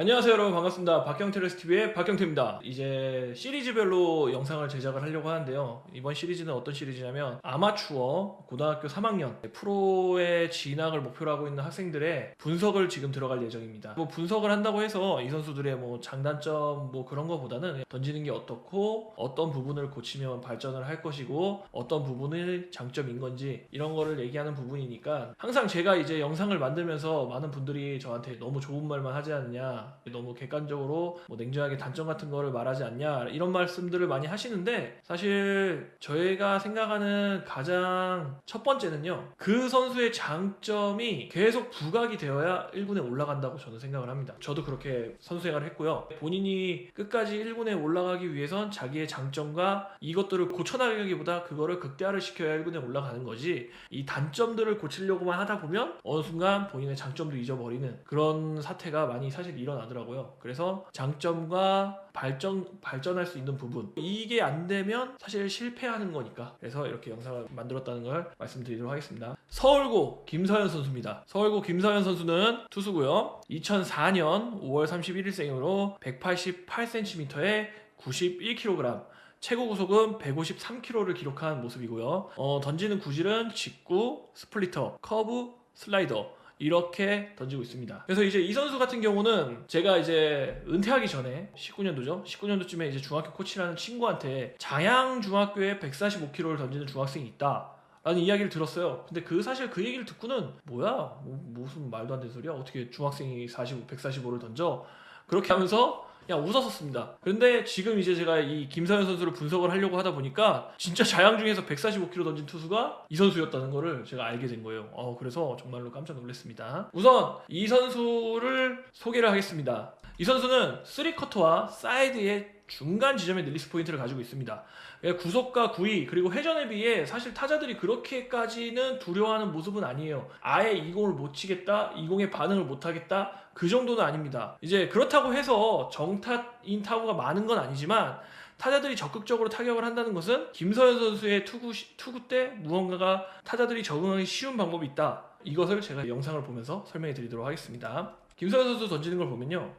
안녕하세요 여러분. 반갑습니다. 박경태레스 TV의 박경태입니다. 이제 시리즈별로 영상을 제작을 하려고 하는데요. 이번 시리즈는 어떤 시리즈냐면 아마추어 고등학교 3학년 프로에 진학을 목표로 하고 있는 학생들의 분석을 지금 들어갈 예정입니다. 뭐 분석을 한다고 해서 이 선수들의 뭐 장단점 뭐 그런 거보다는 던지는 게 어떻고 어떤 부분을 고치면 발전을 할 것이고 어떤 부분이 장점인 건지 이런 거를 얘기하는 부분이니까 항상 제가 이제 영상을 만들면서 많은 분들이 저한테 너무 좋은 말만 하지 않느냐 너무 객관적으로 뭐 냉정하게 단점 같은 거를 말하지 않냐 이런 말씀들을 많이 하시는데 사실 저희가 생각하는 가장 첫 번째는요 그 선수의 장점이 계속 부각이 되어야 1군에 올라간다고 저는 생각을 합니다. 저도 그렇게 선수 생활을 했고요. 본인이 끝까지 1군에 올라가기 위해선 자기의 장점과 이것들을 고쳐나가기보다 그거를 극대화를 시켜야 1군에 올라가는 거지 이 단점들을 고치려고만 하다 보면 어느 순간 본인의 장점도 잊어버리는 그런 사태가 많이 사실 일어 나더라고요. 그래서 장점과 발전 발전할 수 있는 부분 이게 안 되면 사실 실패하는 거니까 그래서 이렇게 영상을 만들었다는 걸 말씀드리도록 하겠습니다. 서울고 김서현 선수입니다. 서울고 김서현 선수는 투수고요. 2004년 5월 31일생으로 188cm에 91kg 최고 구속은 153km를 기록한 모습이고요. 어, 던지는 구질은 직구, 스플리터, 커브, 슬라이더 이렇게 던지고 있습니다. 그래서 이제 이 선수 같은 경우는 제가 이제 은퇴하기 전에 19년도죠. 19년도쯤에 이제 중학교 코치라는 친구한테 장양 중학교에 145km를 던지는 중학생이 있다. 라는 이야기를 들었어요. 근데 그 사실 그 얘기를 듣고는 뭐야? 뭐, 무슨 말도 안 되는 소리야? 어떻게 중학생이 45, 145를 던져? 그렇게 하면서 그냥 웃었었습니다. 그런데 지금 이제 제가 이 김사현 선수를 분석을 하려고 하다 보니까 진짜 자양 중에서 145km 던진 투수가 이 선수였다는 거를 제가 알게 된 거예요. 어, 그래서 정말로 깜짝 놀랐습니다. 우선 이 선수를 소개를 하겠습니다. 이 선수는 3커터와 사이드의 중간 지점의 릴리스 포인트를 가지고 있습니다. 예, 구속과 구위 그리고 회전에 비해 사실 타자들이 그렇게까지는 두려워하는 모습은 아니에요. 아예 이 공을 못 치겠다, 이 공에 반응을 못 하겠다 그 정도는 아닙니다. 이제 그렇다고 해서 정타인 타구가 많은 건 아니지만 타자들이 적극적으로 타격을 한다는 것은 김서현 선수의 투구, 시- 투구 때 무언가가 타자들이 적응하기 쉬운 방법이 있다. 이것을 제가 영상을 보면서 설명해 드리도록 하겠습니다. 김서현 선수 던지는 걸 보면요.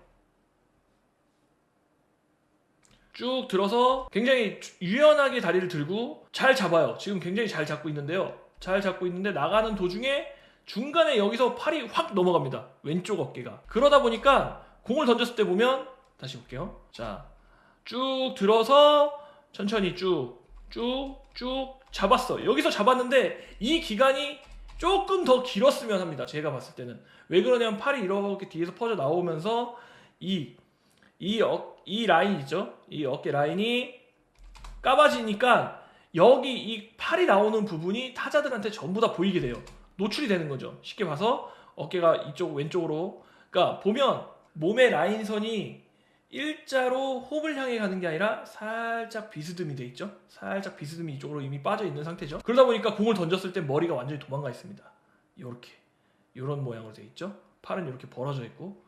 쭉 들어서 굉장히 유연하게 다리를 들고 잘 잡아요. 지금 굉장히 잘 잡고 있는데요. 잘 잡고 있는데 나가는 도중에 중간에 여기서 팔이 확 넘어갑니다. 왼쪽 어깨가. 그러다 보니까 공을 던졌을 때 보면 다시 볼게요. 자, 쭉 들어서 천천히 쭉, 쭉, 쭉 잡았어. 여기서 잡았는데 이 기간이 조금 더 길었으면 합니다. 제가 봤을 때는. 왜 그러냐면 팔이 이렇게 뒤에서 퍼져 나오면서 이, 이, 어, 이 라인 있죠? 이 어깨 라인이 까봐지니까 여기 이 팔이 나오는 부분이 타자들한테 전부 다 보이게 돼요. 노출이 되는 거죠. 쉽게 봐서 어깨가 이쪽 왼쪽으로 그러니까 보면 몸의 라인선이 일자로 홈을 향해 가는 게 아니라 살짝 비스듬히 돼 있죠. 살짝 비스듬히 이쪽으로 이미 빠져 있는 상태죠. 그러다 보니까 공을 던졌을 때 머리가 완전히 도망가 있습니다. 이렇게 이런 모양으로 돼 있죠. 팔은 이렇게 벌어져 있고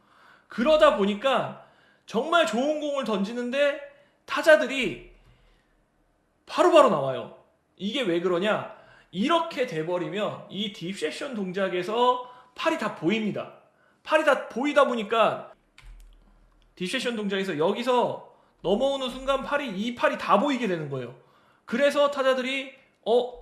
그러다 보니까 정말 좋은 공을 던지는데 타자들이 바로 바로 나와요. 이게 왜 그러냐? 이렇게 돼버리면 이 딥세션 동작에서 팔이 다 보입니다. 팔이 다 보이다 보니까 딥세션 동작에서 여기서 넘어오는 순간 팔이 이 팔이 다 보이게 되는 거예요. 그래서 타자들이 어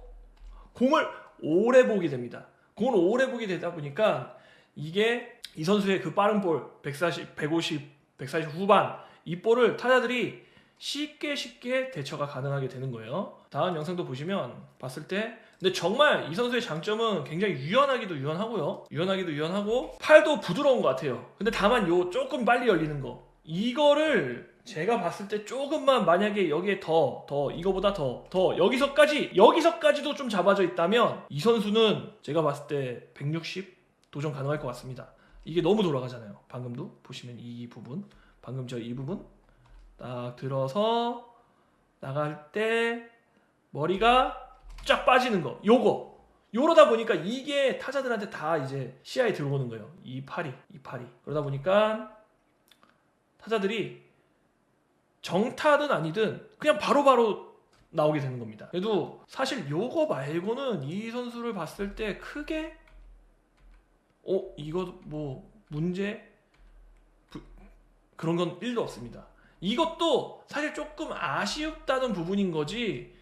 공을 오래 보게 됩니다. 공을 오래 보게 되다 보니까 이게 이 선수의 그 빠른 볼 140, 150, 140 후반 이 볼을 타자들이 쉽게 쉽게 대처가 가능하게 되는 거예요. 다음 영상도 보시면 봤을 때 근데 정말 이 선수의 장점은 굉장히 유연하기도 유연하고요. 유연하기도 유연하고 팔도 부드러운 것 같아요. 근데 다만 요 조금 빨리 열리는 거 이거를 제가 봤을 때 조금만 만약에 여기에 더, 더, 이거보다 더, 더, 여기서까지, 여기서까지도 좀 잡아져 있다면 이 선수는 제가 봤을 때 160 도전 가능할 것 같습니다. 이게 너무 돌아가잖아요. 방금도 보시면 이 부분, 방금 저 이 부분 딱 들어서 나갈 때 머리가 쫙 빠지는 거, 요거. 요러다 보니까 이게 타자들한테 다 이제 시야에 들어오는 거예요. 이 팔이, 이 팔이. 그러다 보니까 타자들이 정타든 아니든 그냥 바로바로 나오게 되는 겁니다. 그래도 사실 요거 말고는 이 선수를 봤을 때 크게 어 이거 뭐 문제 부- 그런 건 1도 없습니다. 이것도 사실 조금 아쉬웠다는 부분인 거지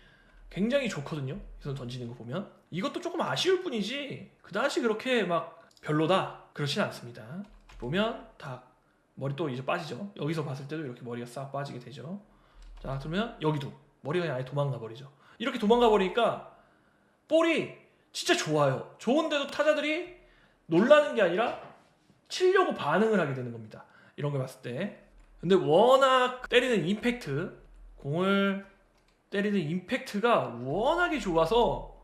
굉장히 좋거든요. 이 선수 던지는 거 보면 이것도 조금 아쉬울 뿐이지 그다지 그렇게 막 별로다 그렇진 않습니다. 보면 다 머리 또 이제 빠지죠. 여기서 봤을 때도 이렇게 머리가 싹 빠지게 되죠. 자 그러면 여기도 머리가 아예 도망가 버리죠. 이렇게 도망가 버리니까 볼이 진짜 좋아요. 좋은데도 타자들이 놀라는 게 아니라 치려고 반응을 하게 되는 겁니다. 이런 걸 봤을 때. 근데 워낙 때리는 임팩트, 공을 때리는 임팩트가 워낙에 좋아서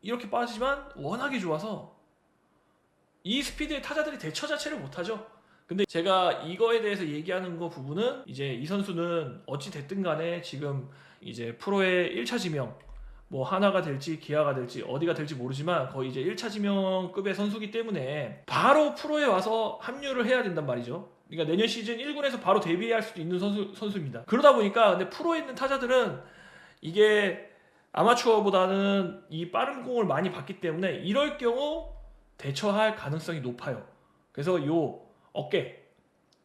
이렇게 빠지지만 워낙에 좋아서 이 스피드에 타자들이 대처 자체를 못하죠. 근데 제가 이거에 대해서 얘기하는 거 부분은 이제 이 선수는 어찌 됐든 간에 지금 이제 프로의 1차 지명 뭐 하나가 될지 기아가 될지 어디가 될지 모르지만 거의 이제 1차 지명급의 선수기 때문에 바로 프로에 와서 합류를 해야 된단 말이죠. 그러니까 내년 시즌 1군에서 바로 데뷔할 수도 있는 선수 선수입니다. 그러다 보니까 근데 프로에 있는 타자들은 이게 아마추어보다는 이 빠른 공을 많이 받기 때문에 이럴 경우 대처할 가능성이 높아요. 그래서 요 어깨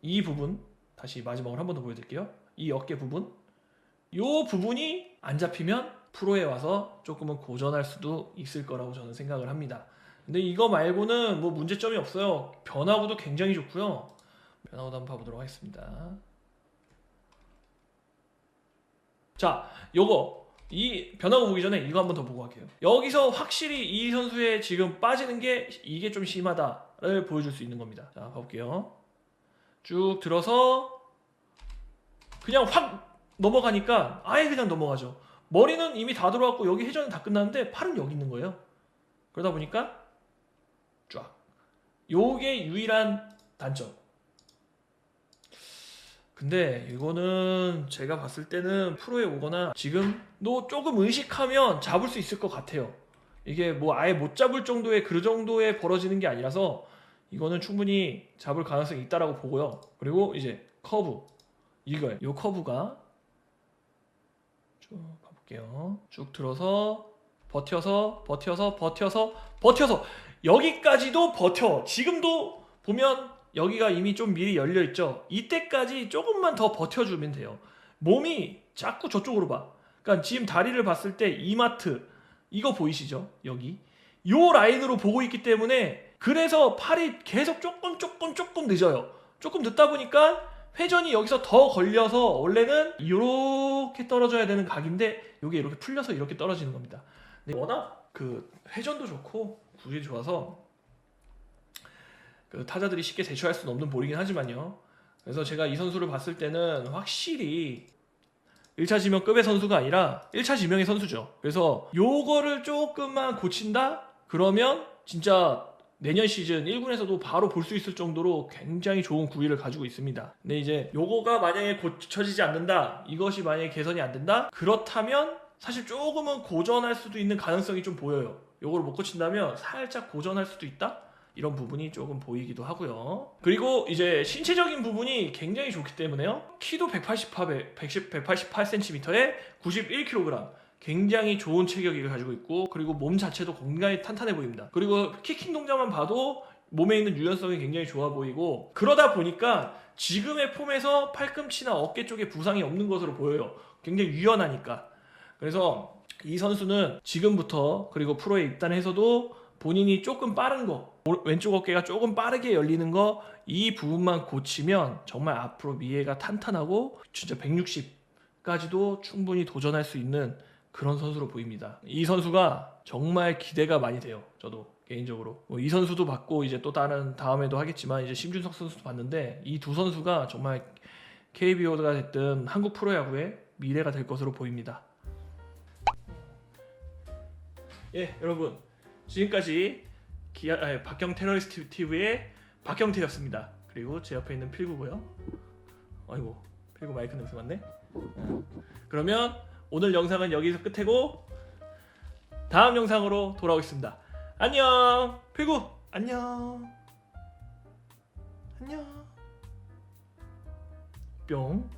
이 부분 다시 마지막으로 한 번 더 보여드릴게요. 이 어깨 부분 요 부분이 안 잡히면 프로에 와서 조금은 고전할 수도 있을 거라고 저는 생각을 합니다. 근데 이거 말고는 뭐 문제점이 없어요. 변화구도 굉장히 좋고요. 변화구도 한번 봐보도록 하겠습니다. 자, 요거 이 변화구 보기 전에 이거 한번 더 보고 갈게요. 여기서 확실히 이 선수의 지금 빠지는 게 이게 좀 심하다를 보여줄 수 있는 겁니다. 자, 가볼게요. 쭉 들어서 그냥 확 넘어가니까 아예 그냥 넘어가죠. 머리는 이미 다 들어왔고 여기 회전은 다 끝났는데 팔은 여기 있는 거예요. 그러다 보니까 쫙. 요게 유일한 단점. 근데 이거는 제가 봤을 때는 프로에 오거나 지금도 조금 의식하면 잡을 수 있을 것 같아요. 이게 뭐 아예 못 잡을 정도의 그 정도에 벌어지는 게 아니라서 이거는 충분히 잡을 가능성이 있다라고 보고요. 그리고 이제 커브 이거예요. 요 커브가 쭉가 볼게요. 쭉 들어서 버텨서 버텨서 버텨서 버텨서 여기까지도 버텨. 지금도 보면 여기가 이미 좀 미리 열려 있죠. 이때까지 조금만 더 버텨주면 돼요. 몸이 자꾸 저쪽으로 봐. 그러니까 지금 다리를 봤을 때 이마트 이거 보이시죠? 여기 요 라인으로 보고 있기 때문에 그래서 팔이 계속 조금 조금 조금 늦어요. 조금 늦다 보니까 회전이 여기서 더 걸려서 원래는 이렇게 떨어져야 되는 각인데 이게 이렇게 풀려서 이렇게 떨어지는 겁니다. 근데 워낙 그 회전도 좋고 굴이 좋아서 그 타자들이 쉽게 대처할 수는 없는 볼이긴 하지만요. 그래서 제가 이 선수를 봤을 때는 확실히 1차 지명급의 선수가 아니라 1차 지명의 선수죠. 그래서 요거를 조금만 고친다? 그러면 진짜 내년 시즌 1군에서도 바로 볼 수 있을 정도로 굉장히 좋은 구위를 가지고 있습니다. 근데 이제 요거가 만약에 고쳐지지 않는다, 이것이 만약에 개선이 안 된다, 그렇다면 사실 조금은 고전할 수도 있는 가능성이 좀 보여요. 요거를 못 고친다면 살짝 고전할 수도 있다? 이런 부분이 조금 보이기도 하고요. 그리고 이제 신체적인 부분이 굉장히 좋기 때문에요. 키도 188, 188cm에 91kg. 굉장히 좋은 체격을 가지고 있고 그리고 몸 자체도 굉장히 탄탄해 보입니다. 그리고 키킹 동작만 봐도 몸에 있는 유연성이 굉장히 좋아 보이고 그러다 보니까 지금의 폼에서 팔꿈치나 어깨 쪽에 부상이 없는 것으로 보여요. 굉장히 유연하니까. 그래서 이 선수는 지금부터 그리고 프로에 입단해서도 본인이 조금 빠른 거 왼쪽 어깨가 조금 빠르게 열리는 거 이 부분만 고치면 정말 앞으로 미래가 탄탄하고 진짜 160까지도 충분히 도전할 수 있는 그런 선수로 보입니다. 이 선수가 정말 기대가 많이 돼요. 저도 개인적으로 뭐 이 선수도 봤고 이제 또 다른 다음에도 하겠지만 이제 심준석 선수도 봤는데 이 두 선수가 정말 KBO가 됐든 한국 프로야구의 미래가 될 것으로 보입니다. 예, 여러분 지금까지 기아, 아니, 박경 테러리스트 TV의 박경태였습니다. 그리고 제 옆에 있는 필구고요. 아이고 필구 마이크 냄새 맡네. 어. 그러면 오늘 영상은 여기서 끝이고 다음 영상으로 돌아오겠습니다. 안녕. 피구. 안녕. 안녕. 뿅.